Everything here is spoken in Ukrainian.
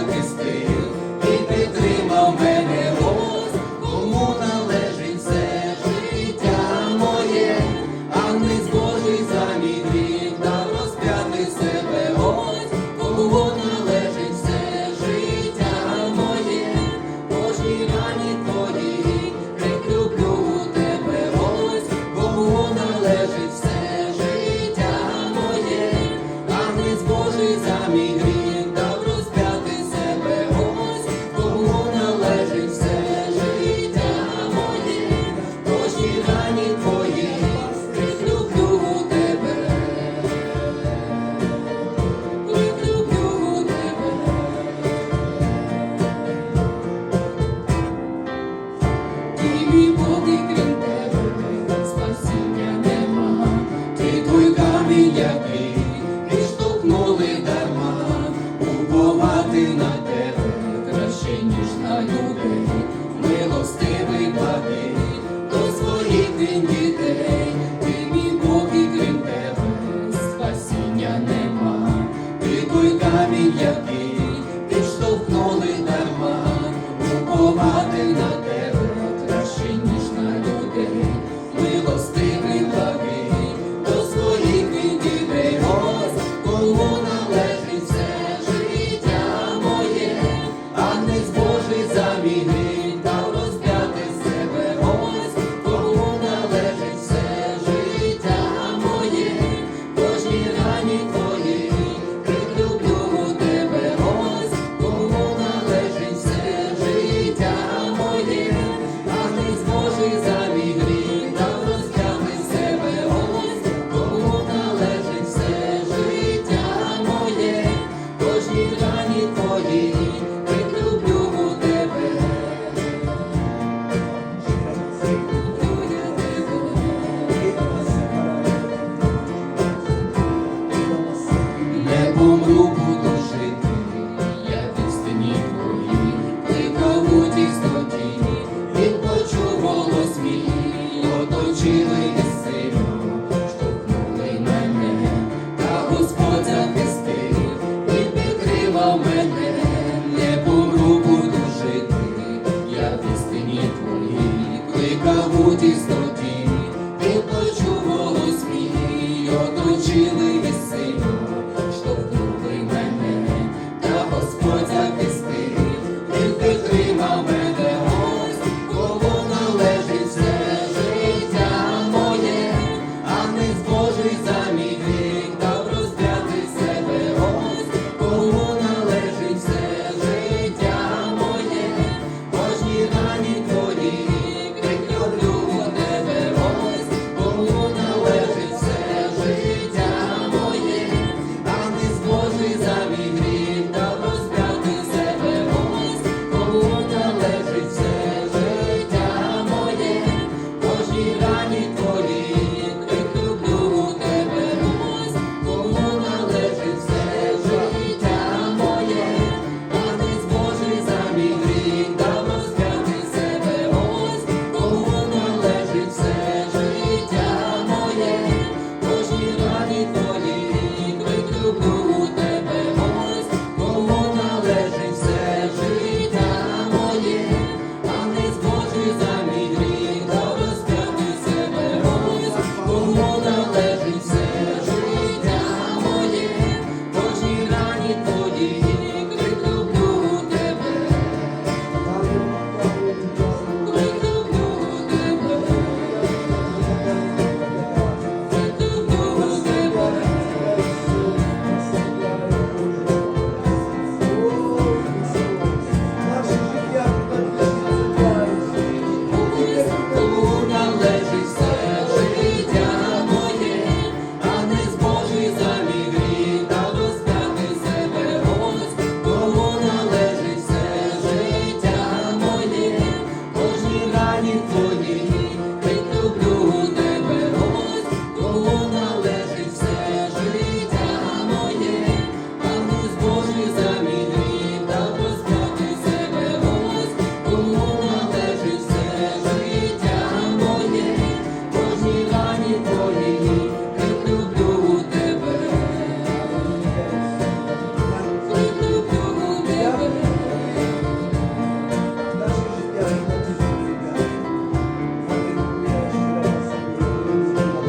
захистить. я в істині твоїй, кликав у тістоті, ти почув голос мій, оточили весельо, штовхнули мене, та Господь. You.